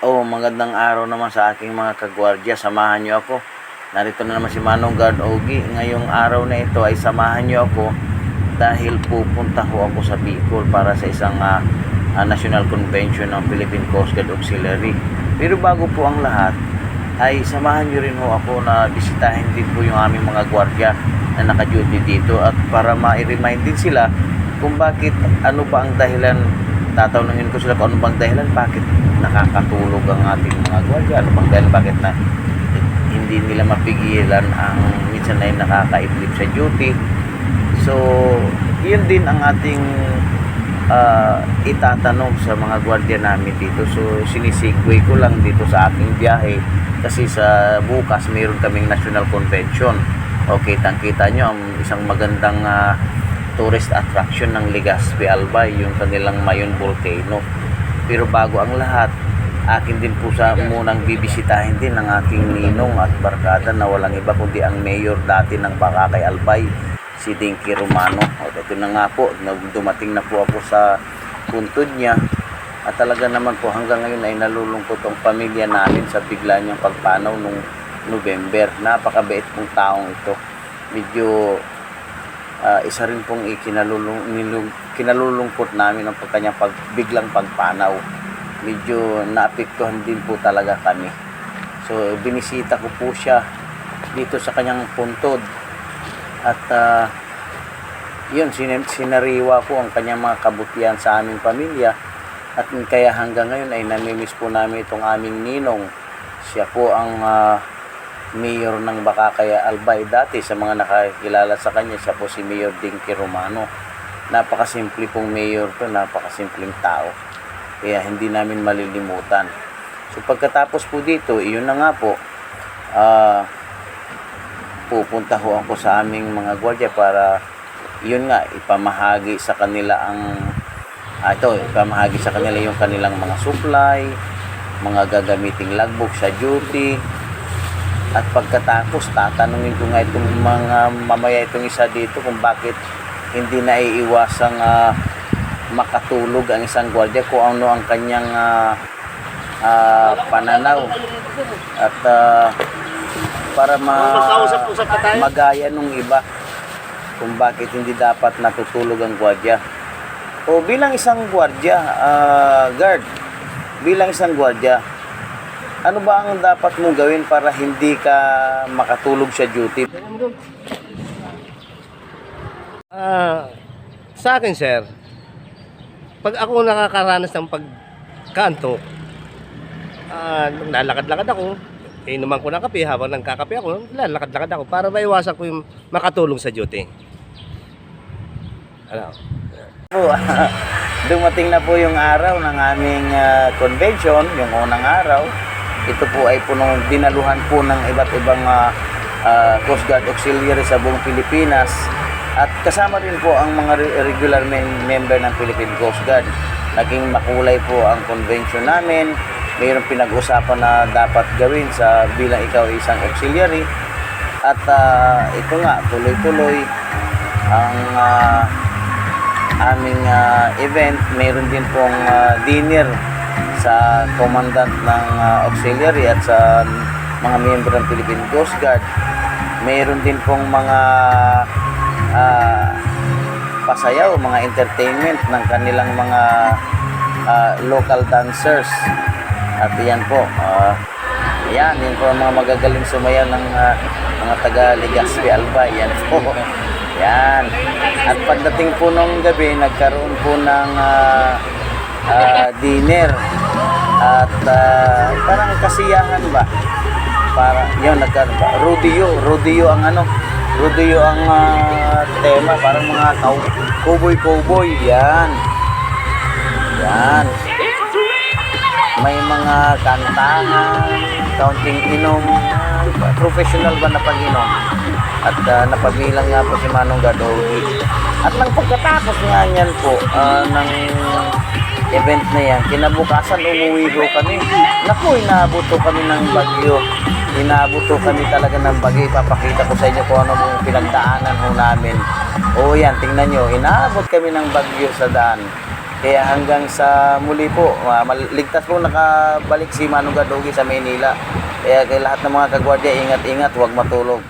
Oh, magandang araw naman sa aking mga kagwardya. Samahan niyo ako. Narito na naman si Manong Guard Ogi. Ngayong araw na ito ay samahan niyo ako dahil pupunta ho ako sa Bicol para sa isang ah, ah, National Convention ng Philippine Coast Guard Auxiliary. Pero bago po ang lahat, ay samahan niyo rin ho ako na bisitahin din po yung aming mga gwardya na naka-duty dito at para ma-remind din sila kung bakit ano ba ang dahilan tatanungin ko sila kung ano bang dahilan bakit nakakatulog ang ating mga gwardya ano bang dahilan bakit na hindi nila mapigilan ang minsan ay nakakaidlip sa duty. So yun din ang ating ah, itatanong sa mga gwardya namin dito. So sinisigway ko lang dito sa aking biyahe kasi sa bukas mayroon kaming national convention. Okay tangkita nyo ang isang magandang ah, tourist attraction ng Legazpi Albay, yung kanilang Mayon Volcano. Pero bago ang lahat, akin din po sa munang bibisitahin din ng aking ninong at barkada na walang iba kundi ang mayor dati ng Bakakay Albay, si Dinky Romano. At ito na nga po, dumating na po ako sa puntod niya. At talaga naman po hanggang ngayon ay nalulungkot ang pamilya namin sa bigla niyang pagpanaw nung November. Napakabait pong taong ito. Medyo ah, isa rin pong ikinalulung, kinalulungkot namin ang kanyang pag, biglang pagpanaw. Medyo naapektuhan din po talaga kami. So, binisita ko po siya dito sa kanyang puntod. At ah, yun, sin- sinariwa po ang kanyang mga kabutihan sa aming pamilya. At kaya hanggang ngayon ay namimiss po namin itong aming ninong. Siya po ang ah, mayor ng Bakakaya Albay dati sa mga nakakilala sa kanya siya po si Mayor Dinky Romano. Napakasimple pong mayor to napakasimpleng tao. Kaya hindi namin malilimutan. So pagkatapos po dito iyon na nga po ah pupunta ho ako sa aming mga gwardiya para yun nga ipamahagi sa kanila ang ah, ito ipamahagi sa kanila yung kanilang mga supply mga gagamiting logbook sa duty at pagkatapos tatanungin ko nga itong mga mamaya itong isa dito kung bakit hindi na iiwasang ah, makatulog ang isang gwardiya kung ano ang kanyang ah, ah, pananaw. At ah, para ma magaya nung iba kung bakit hindi dapat natutulog ang gwardiya o bilang isang gwardiya ah, guard bilang isang gwardiya ano ba ang dapat mong gawin para hindi ka makatulog sa duty? Ah, sa akin, sir, pag ako nakakaranas ng pagkanto, ah, lalakad-lakad ako, inuman ko ng kape habang nagkakape ako, lalakad-lakad ako para maiwasan ko yung makatulong sa duty. Ano? Po, dumating na po yung araw ng aming ah, convention, yung unang araw. Ito po ay punong dinaluhan po ng iba't ibang ah, ah, Coast Guard Auxiliary sa buong Pilipinas. At kasama rin po ang mga re- regular mem- member ng Philippine Coast Guard. Naging makulay po ang convention namin. Mayroong pinag-usapan na dapat gawin sa bilang ikaw isang auxiliary. At ah, ito nga, tuloy-tuloy ang ah, aming ah, event. Mayroon din pong ah, dinner sa commandant ng ah, auxiliary at sa mga miyembro ng Philippine Coast Guard. Mayroon din pong mga ah, pasayaw, mga entertainment ng kanilang mga ah, local dancers. At yan po, ah, yan, yun po ang mga magagaling sumayaw ng ah, mga taga Legazpi Alba. Yan po. Yan. At pagdating po nung gabi, nagkaroon po ng ah, ah, dinner. At ah, parang kasiyahan ba? Para, yun, nagkaroon ba? Rodeo. Rodeo ang ano? Rodeo ang ah, tema. Parang mga cow- cowboy-cowboy. Yan. Yan may mga kantahan, kaunting inom, ah, professional ba na pag-inom? At ah, napabilang nga po si Manong Gadogi. At nang pagkatapos nga niyan po ah, ng event na yan, kinabukasan umuwi ho kami. Naku, inaabot ho kami ng bagyo. Inaabot ho kami talaga ng bagyo. Ipapakita ko sa inyo kung ano yung pinagdaanan ho namin. O yan, tingnan nyo, inaabot kami ng bagyo sa daan. Kaya hanggang sa muli po, ah, mal- ligtas po nakabalik si Manong Gadugi sa Maynila. Kaya kay lahat ng mga kagwardya, ingat-ingat, huwag matulog.